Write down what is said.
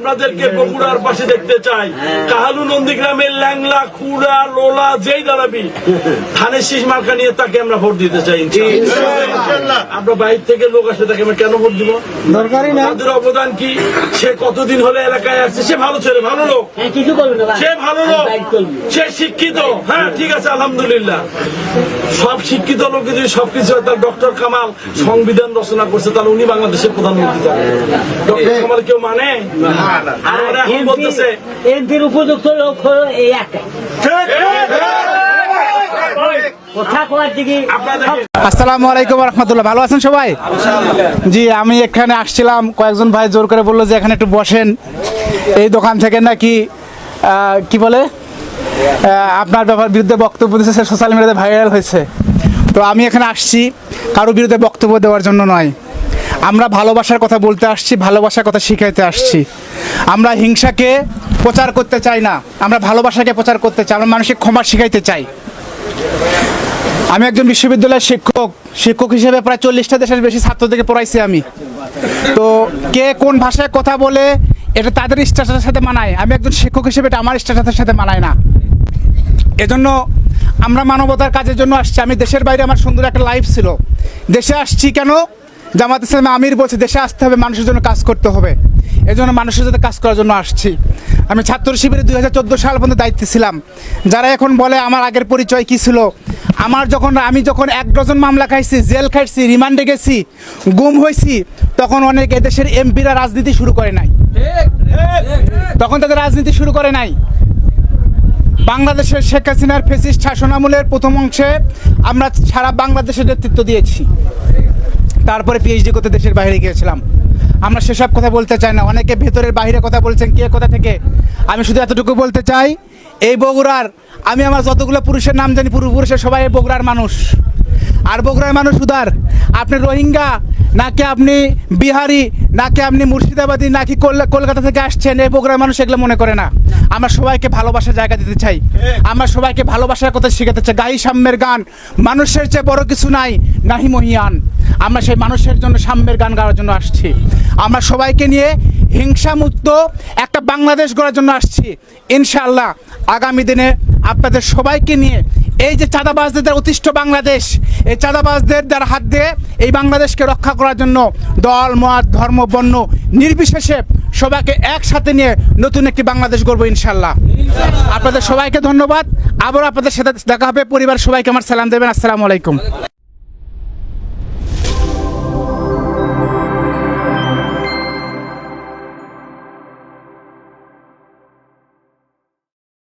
আপনাদেরকে বগুড়ার পাশে দেখতে চাই। কাহালু নন্দীগ্রামের ল্যাংলা খুড়া লোলা যেই দাঁড়াবি ধানের শীষ মার্কা নিয়ে তাকে আমরা ভোট দিতে চাই। আমরা বাইরে থেকে লোক আসে তাকে আমরা কেন ভোট দিব? দরকারই না। তাদের অবদান কি? সে কতদিন হলে এলাকায় আসছে? সে ভালো ছেলে ভালো লোক। হ্যাঁ, কিছু করবে না সে ভালো লোক। সে শিক্ষিত। হ্যাঁ ঠিক আছে আলহামদুলিল্লাহ। সব শিক্ষিত লোক যদি সবকিছু হয়, তাহলে ডক্টর কামাল সংবিধান রচনা করছে তাহলে উনি বাংলাদেশের প্রধানমন্ত্রী ডক্টর কামাল কেউ মানে? আর এখন বলতেছে এমপির উপযুক্ত লোক হলো এই একটা কথা কোয়ার দিকে আপনাদের আসসালামু আলাইকুম রহমতুল্লাহ। ভালো আছেন সবাই? জি আমি এখানে আসছিলাম। কয়েকজন ভাই জোর করে বলল যে এখানে একটু বসেন। এই দোকান থেকে নাকি কি বলে? আপনার ব্যাপার বিরুদ্ধে বক্তব্য দিচ্ছে সোশ্যাল মিডিয়াতে ভাইরাল হয়েছে। তো আমি এখানে আসছি। কারও বিরুদ্ধে বক্তব্য দেওয়ার জন্য নয়। আমরা ভালোবাসার কথা বলতে আসছি ভালোবাসার কথা শিখাইতে আসছি। আমরা হিংসাকে প্রচার করতে চাই না। আমরা ভালোবাসাকে প্রচার করতে চাই। আমরা মানুষকে ক্ষমা শিখাইতে চাই। আমি একজন বিশ্ববিদ্যালয়ের শিক্ষক। শিক্ষক হিসেবে প্রায় চল্লিশটা দেশের বেশি ছাত্রদেরকে পড়াইছি আমি। তো কে কোন ভাষায় কথা বলে, এটা তাদের স্ট্যাটাসের সাথে মানায়। আমি একজন শিক্ষক হিসেবে এটা আমার স্ট্যাটাসের সাথে মানায় না। এজন্য আমরা মানবতার কাজের জন্য আসছি। আমি দেশের বাইরে আমার সুন্দর একটা লাইফ ছিল। দেশে আসছি কেন? জামাত ইসলামে আমির বলছে, দেশে আসতে হবে, মানুষের জন্য কাজ করতে হবে। এজন্য মানুষের সাথে কাজ করার জন্য আসছি। আমি ছাত্র শিবিরে দুই হাজার চোদ্দ সাল পর্যন্ত দায়িত্বে ছিলাম। যারা এখন বলে, আমার আগের পরিচয় কী ছিল? আমার যখন, আমি যখন এক ডজন মামলা খাইছি, জেল খাইছি, রিমান্ডে গেছি, গুম হয়েছি তখন অনেক এদেশের এমপিরা রাজনীতি শুরু করে নাই। তখন তাদের রাজনীতি শুরু করে নাই। বাংলাদেশের শেখ হাসিনার ফেসিস্ট শাসনামলের প্রথম অংশে আমরা সারা বাংলাদেশের নেতৃত্ব দিয়েছি। তারপরে পিএইচডি করতে দেশের বাইরে গিয়েছিলাম। আমরা সেসব কথা বলতে চাই না। অনেকে ভেতরের বাইরে কথা বলছেন, কে কোথা থেকে? আমি শুধু এতটুকু বলতে চাই, এই বগুড়ার, আমি আমার যতগুলো পুরুষের নাম জানি পূর্বপুরুষের সবাই এই বগুড়ার মানুষ। আর বগুড়ার মানুষ উদার। আপনি রোহিঙ্গা, নাকি আপনি বিহারি, নাকি আপনি মুর্শিদাবাদী, নাকি কল- কলকাতা থেকে আসছেন, এই বগুড়ার মানুষ এগুলো মনে করে না। আমরা সবাইকে ভালোবাসার জায়গা দিতে চাই। আমরা সবাইকে ভালোবাসার কথা শিখাতে চাই। গাই সাম্যের গান, মানুষের চেয়ে বড় কিছু নাই, নাহি মহিয়ান। আমরা সেই মানুষের জন্য সাম্যের গান গাওয়ার জন্য আসছি। আমরা সবাইকে নিয়ে হিংসামুক্ত একটা বাংলাদেশ গড়ার জন্য আসছি। ইনশাআল্লাহ আগামী দিনে আপনাদের সবাইকে নিয়ে এই যে চাঁদাবাজদের অতিষ্ঠ বাংলাদেশ, এই চাঁদাবাজদের দ্বারা হাত দিয়ে এই বাংলাদেশকে রক্ষা করার জন্য দল, মত, ধর্ম, বর্ণ নির্বিশেষে সবাইকে একসাথে নিয়ে নতুন একটি বাংলাদেশ গড়বো ইনশাল্লাহ আপনাদের সবাইকে ধন্যবাদ। আবার আপনাদের সাথে দেখা হবে। পরিবার সবাইকে আমার সালাম দেবেন। আসসালামু আলাইকুম।